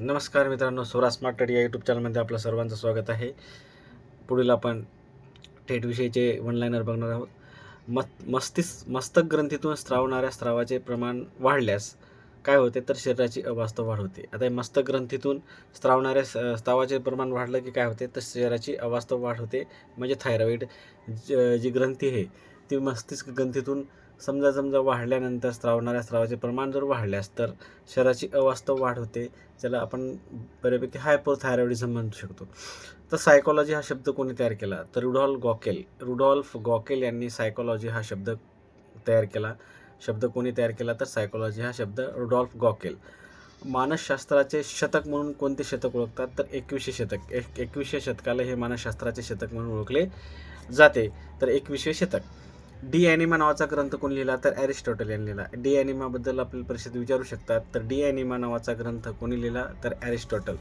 नमस्कार मित्रांनो स्वरा स्मार्ट या यूट्यूब चॅनलमध्ये आपलं सर्वांचं स्वागत आहे. पुढील आपण थेट विषयीचे वनलायनर बघणार आहोत. मस्त मस्तिस मस्तक ग्रंथीतून स्त्रावणाऱ्या स्रावाचे प्रमाण वाढल्यास काय होते? तर शरीराची अवास्तव वाढ होते. आता हे मस्तक ग्रंथीतून स्त्रावणाऱ्या स्त्रावाचे प्रमाण वाढलं की काय होते? तर शरीराची अवास्तव वाढ होते. म्हणजे थायरॉईड जी ग्रंथी आहे ती मस्तिष्क ग्रंथीतून समजा समजा वाढल्यानंतर स्त्रावणाऱ्या स्रावाचे प्रमाण जर वाढल्यास तर शरीराची अवास्तव वाढ होते ज्याला आपण बऱ्यापैकी हायपोथायरॉइडिझम म्हणू शकतो. तर सायकॉलॉजी हा शब्द कोणी तयार केला? तर रुडॉल्फ गॉकेल. रुडॉल्फ गॉकेल यांनी सायकॉलॉजी हा शब्द तयार केला. शब्द कोणी तयार केला? तर सायकॉलॉजी हा शब्द रुडॉल्फ गॉकेल. मानसशास्त्राचे शतक म्हणून कोणते शतक ओळखतात? तर एकवीसशे शतक. एक एकवीसशे शतकाला हे मानसशास्त्राचे शतक म्हणून ओळखले जाते. तर एकवीसशे शतक. डी ॲनिमा नावाचा ग्रंथ कोणी लिहिला? तर ॲरिस्टॉटल यांनी लिहिला. डी ॲनिमाबद्दल आपल्याला परिषद विचारू शकतात. तर डी ॲनिमा नावाचा ग्रंथ कोणी लिहिला? तर ॲरिस्टॉटल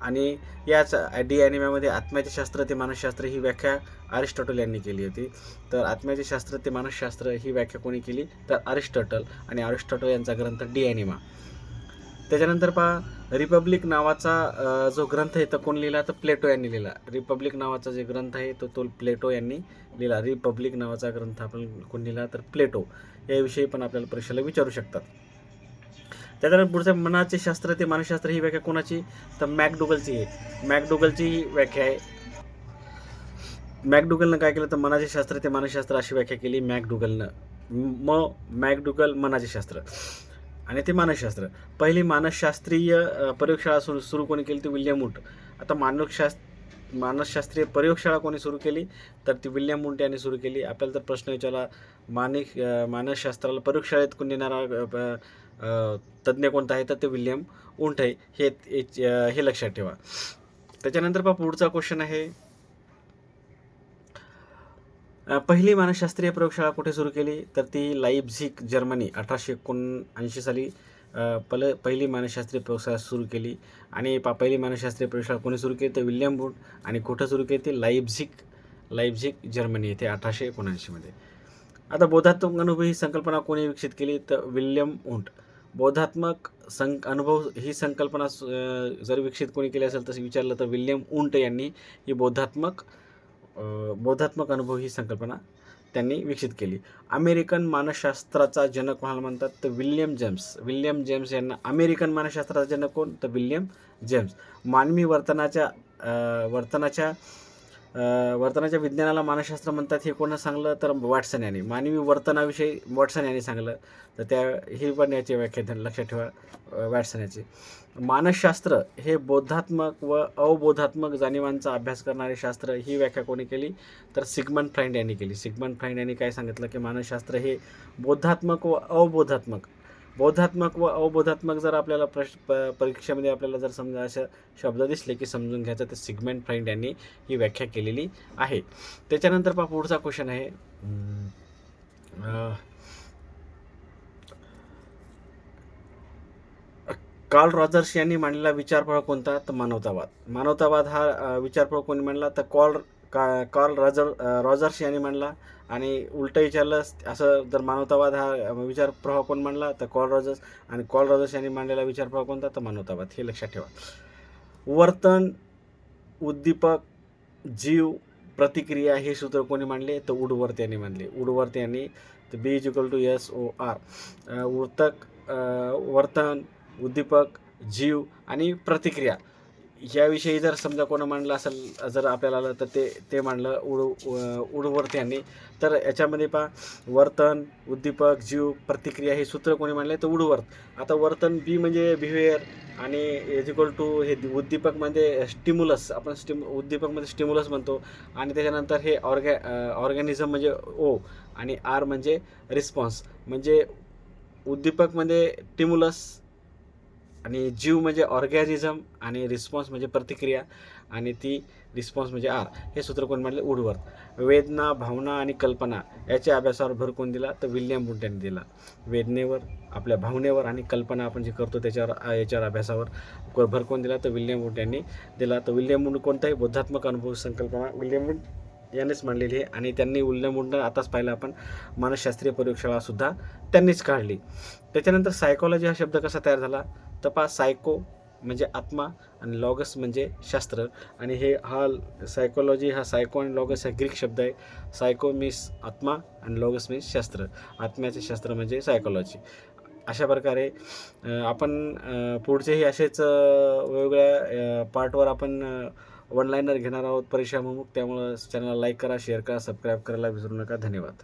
आणि याच डी ॲनिमामध्ये आत्म्याचे शास्त्र ते मानसशास्त्र ही व्याख्या अरिस्टॉटल यांनी केली होती. तर आत्म्याचे शास्त्र ते मानसशास्त्र ही व्याख्या कोणी केली? तर अरिस्टॉटल. आणि अरिस्टॉटल यांचा ग्रंथ डी ॲनिमा त्याच्यानंतर पहा रिपब्लिक नावाचा जो ग्रंथ आहे तो कोण लिहिला? तर प्लेटो यांनी लिहिला. रिपब्लिक नावाचा जे ग्रंथ आहे तो तो प्लेटो यांनी लिहिला. रिपब्लिक नावाचा ग्रंथ आपण कोण लिहिला? तर प्लेटो याविषयी पण आपल्याला परीक्षेला विचारू शकतात. त्याच्यानंतर पुढचं मनाचे शास्त्र ते मानसशास्त्र ही व्याख्या कोणाची? तर मॅकडुगलची आहे. मॅकडुगलची ही व्याख्या आहे. मॅकडुगलनं काय केलं? तर मनाचे शास्त्र ते मानसशास्त्र अशी व्याख्या केली मॅकडुगलनं. म मॅकडुगल मनाचे शास्त्र. आणि ते मानसशास्त्र. पहिली मानसशास्त्रीय प्रयोगशाळा सुरू सुरू कोणी केली ती विल्यम वूट. आता मानसशास्त्र मानसशास्त्रीय प्रयोगशाळा कोणी सुरू केली तर ती विल्यम उंट यांनी सुरू केली. आपल्याला तर प्रश्न विचारला मानिक मानसशास्त्राला प्रयोगशाळेत कोण नेणारा प- तज्ज्ञ कोणता आहे? तर ते विल्यम उंट आहे. हे हे- हे लक्षात ठेवा. त्याच्यानंतर पहा पुढचा क्वेश्चन आहे. पहिली मानसशास्त्रीय प्रयोगशाळा कुठे सुरू केली? तर ती लाईबझिक जर्मनी अठराशे एकोणऐंशी साली पल पहिली मानसशास्त्रीय प्रयोगशाळा सुरू केली. आणि पा पहिली मानसशास्त्रीय प्रयोगशाळा कोणी सुरू केली? तर विल्यम बूट आणि कुठं सुरू केली ती? लाईबझिक लाईबझिक जर्मनी येथे अठराशे एकोणऐंशीमध्ये आता बोधात्मक अनुभव ही संकल्पना कोणी विकसित केली? तर विल्यम उंट बौद्धात्मक सं अनुभव ही संकल्पना जर विकसित कोणी केली असेल तसं विचारलं तर विल्यम उंट यांनी ही बौद्धात्मक बौद्धात्मक अनुभव ही संकल्पना त्यांनी विकसित केली. अमेरिकन मानसशास्त्राचा जनक कोणाला म्हणतात तर विल्यम जेम्स. विल्यम जेम्स यांना अमेरिकन मानसशास्त्राचा जनक कोण? तर विल्यम जेम्स. मानवी वर्तनाच्या वर्तनाच्या वर्तनाच्या विज्ञानाला मानसशास्त्र म्हणतात हे कोणा सांगलं तर वॅटसन यांनी. मानवी वर्तनाविषयी वॉटसन यांनी सांगलं. तर त्या ही पण याची व्याख्या लक्षात ठेवा अ, वॅटसन याची. मानसशास्त्र हे बोधात्मक व अवबोधात्मक जाणीवांचा अभ्यास करणारे शास्त्र ही व्याख्या कोणी केली? तर सिगमन फ्राईंड यांनी केली. सिगमन फ्राईंड यांनी काय सांगितलं की मानसशास्त्र हे बोधात्मक व अवबोधात्मक बोधात्मक व अवबोधात्मक जर आपल्याला प्रश प परीक्षेमध्ये आपल्याला जर समजा असं शब्द दिसले की समजून घ्यायचं तर सिगमेंट फ्राईंड यांनी ही व्याख्या केलेली आहे. त्याच्यानंतर पहा पुढचा क्वेश्चन आहे. कार्ल रॉजर्स यांनी मांडलेला विचारप्रवाह कोणता? तर मानवतावाद. मानवतावाद हा अ, विचारप्रवाह कोणी मांडला? तर कॉल का कार्ल रॉजर रॉजर्स यांनी मांडला आणि उलटं विचारलं असं जर मानवतावाद हा विचार प्रवाह कोण मांडला तर कॉल रॉजर्स आणि कॉल रॉजर्स यांनी मांडलेला विचार प्रभाव कोणता तर मानवतावाद. हे लक्षात ठेवा. वर्तन उद्दीपक जीव प्रतिक्रिया हे सूत्र कोणी मांडले तर उडवर्त यांनी मांडले. उडवर्त यांनी तर B is equal to S O R वृतक वर्तन उद्दीपक जीव आणि प्रतिक्रिया. याविषयी जर समजा कोणा मांडलं असेल जर आपल्याला आलं तर ते ते मांडलं उड उडवर्त यांनी तर याच्यामध्ये पहा वर्तन उद्दीपक जीव प्रतिक्रिया हे सूत्र कोणी मांडले तर उडवर्त. आता वर्तन बी म्हणजे बिहेवियर आणि इज इक्वल टू हे उद्दीपक म्हणजे स्टिम्युलस आपण स्टिम उद्दीपकमध्ये म्हणजे स्टिम्युलस म्हणतो. आणि त्याच्यानंतर हे ऑर्गॅ ऑर्गॅनिझम म्हणजे ओ आणि आर म्हणजे रिस्पॉन्स म्हणजे उद्दीपक म्हणजे टिम्युलस आणि जीव म्हणजे ऑर्गॅनिझम आणि रिस्पॉन्स म्हणजे प्रतिक्रिया आणि ती रिस्पॉन्स म्हणजे आर हे सूत्र कोण म्हटले? उडवर्थ. वेदना भावना आणि कल्पना याच्या अभ्यासावर भर कोण दिला? तर विल्यम बुट यांनी दिला. वेदनेवर आपल्या भावनेवर आणि कल्पना आपण जे करतो त्याच्यावर याच्यावर अभ्यासावर भर कोण दिला? तर विल्यम बुट यांनी दिला. तर विल्यम बुट कोणताही बोधात्मक अनुभव संकल्पना. विल्यम बुट यांनीच मांडलेली आहे. आणि त्यांनी उल्लंमुंडन आताच पाहिलं आपण. मानसशास्त्रीय प्रयोगशाळासुद्धा त्यांनीच काढली. त्याच्यानंतर सायकॉलॉजी हा शब्द कसा तयार झाला? तर पहा सायको म्हणजे आत्मा आणि लॉगस म्हणजे शास्त्र. आणि हे हा सायकोलॉजी हा सायको आणि लॉगस हा ग्रीक शब्द आहे. सायको मीन्स आत्मा आणि लॉगस मीन्स शास्त्र. आत्म्याचे शास्त्र म्हणजे सायकोलॉजी अशा प्रकारे आपण पुढचेही असेच वेगवेगळ्या पार्टवर आपण वन लाईनर घेणार आहोत. परीक्षा मुख त्यामुळं चॅनलला लाईक करा शेअर करा सबस्क्राईब करायला विसरू नका. धन्यवाद.